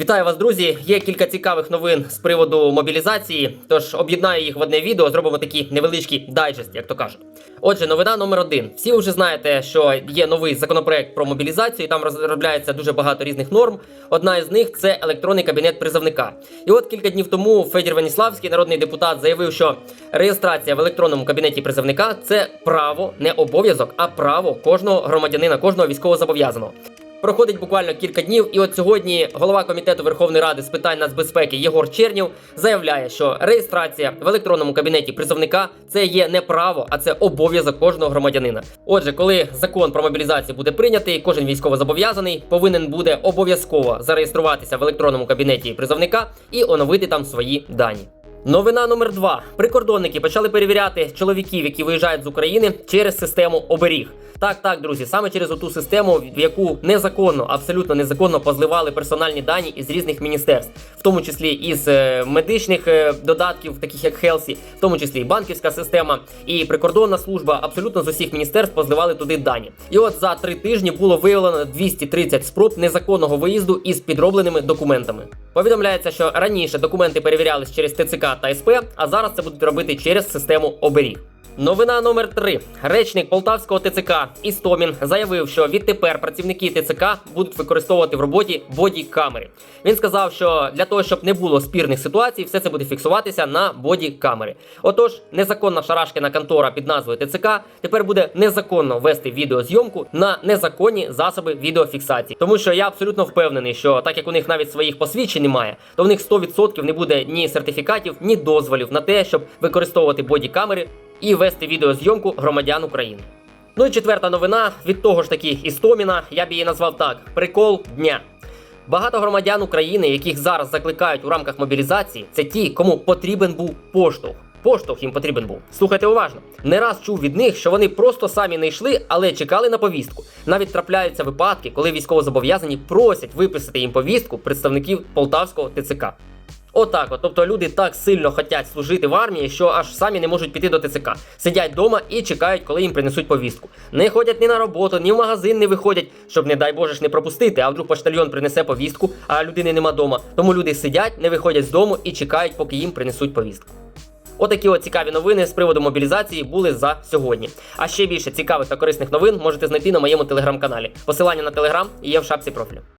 Вітаю вас, друзі! Є кілька цікавих новин з приводу мобілізації. Тож об'єднаю їх в одне відео, зробимо такий невеличкий дайджест, як то кажуть. Отже, новина номер один. Всі вже знаєте, що є новий законопроект про мобілізацію. Там розробляється дуже багато різних норм. Одна із них це електронний кабінет призовника. І от кілька днів тому Федір Веніславський, народний депутат, заявив, що реєстрація в електронному кабінеті призовника це право, не обов'язок, а право кожного громадянина, кожного військовозобов'язаного. Проходить буквально кілька днів, і от сьогодні голова комітету Верховної Ради з питань нацбезпеки Єгор Чернів заявляє, що реєстрація в електронному кабінеті призовника це є не право, а це обов'язок кожного громадянина. Отже, коли закон про мобілізацію буде прийнятий, кожен військовозобов'язаний повинен буде обов'язково зареєструватися в електронному кабінеті призовника і оновити там свої дані. Новина номер два. Прикордонники почали перевіряти чоловіків, які виїжджають з України через систему оберіг. Так, так, друзі, саме через оту систему, в яку незаконно, абсолютно незаконно позливали персональні дані із різних міністерств, в тому числі із е, медичних е, додатків, таких як Хелсі, в тому числі і банківська система, і прикордонна служба. Абсолютно з усіх міністерств позливали туди дані. І от за три тижні було виявлено 230 спроб незаконного виїзду із підробленими документами. Повідомляється, що раніше документи перевірялись через ТЦК та СП, а зараз це будуть робити через систему оберіг. Новина номер 3 Речник Полтавського ТЦК Істомін заявив, що відтепер працівники ТЦК будуть використовувати в роботі боді-камери. Він сказав, що для того, щоб не було спірних ситуацій, все це буде фіксуватися на боді-камери. Отож, незаконна шарашкина контора під назвою ТЦК тепер буде незаконно вести відеозйомку на незаконні засоби відеофіксації. Тому що я абсолютно впевнений, що так як у них навіть своїх посвідчень немає, то в них 100% не буде ні сертифікатів, ні дозволів на те, щоб використовувати боді-камери і вести відеозйомку громадян України. Ну і четверта новина від того ж таки Істоміна, я б її назвав так: прикол дня. Багато громадян України, яких зараз закликають у рамках мобілізації, це ті, кому потрібен був поштовх. Поштовх їм потрібен був. Слухайте уважно. Не раз чув від них, що вони просто самі не йшли, але чекали на повістку. Навіть трапляються випадки, коли військовозобов'язані просять виписати їм повістку представників полтавського ТЦК. Отак, от, тобто люди так сильно хочуть служити в армії, що аж самі не можуть піти до ТЦК. Сидять вдома і чекають, коли їм принесуть повістку. Не ходять ні на роботу, ні в магазин не виходять, щоб, не дай Боже ж, не пропустити, а вдруг поштальйон принесе повістку, а людини нема дома. Тому люди сидять, не виходять з дому і чекають, поки їм принесуть повістку. Отакі от цікаві новини з приводу мобілізації були за сьогодні. А ще більше цікавих та корисних новин можете знайти на моєму телеграм-каналі. Посилання на телеграм є в шапці профілю.